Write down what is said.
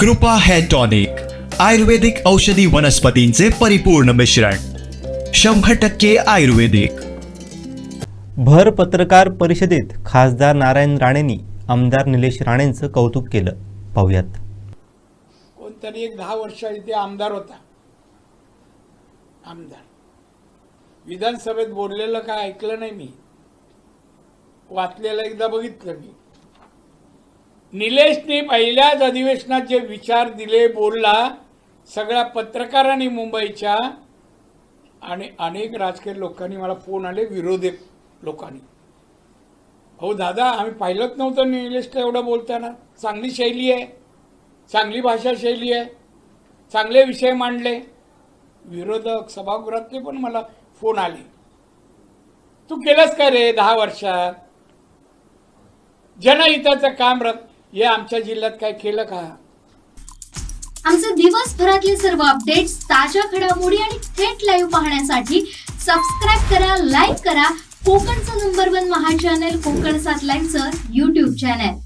कृपा hair tonic आयुर्वेदिक औषधी वनस्पतींचे परिपूर्ण मिश्रण शंभर टक्के आयुर्वेदिक. भर पत्रकार परिषदेत खासदार नारायण राणेंनी आमदार निलेश राणेंचं कौतुक केलं. पाहुयात. कोणतरी एक दहा वर्ष इथे आमदार होता. आमदार. विधानसभेत बोललेलं काय ऐकलं नाही मी. वाचलेलं एकदा बघितलं मी. निलेशने पहिल्याच अधिवेशनात जे विचार दिले बोलला. सगळ्या पत्रकारांनी मुंबईच्या आणि अनेक राजकीय लोकांनी मला फोन आले विरोधी लोकांनी. हो दादा आम्ही पाहिलंच नव्हतं निलेशला एवढं बोलताना. चांगली शैली आहे. चांगली भाषा शैली आहे. चांगले विषय मांडले. विरोधक सभागृहातले पण मला फोन आले. तू केलंस का रे दहा वर्षात? जनहिताचं काम रत हे आमच्या जिल्ह्यात काय केलं का? आमचे दिवसभरातले सर्व अपडेट्स ताज्या घडामोडी आणि थेट लाईव्ह पाहण्यासाठी सबस्क्राईब करा लाईक करा. कोकणचं number one Maha channel Konkan सात लाईनचं युट्यूब चॅनल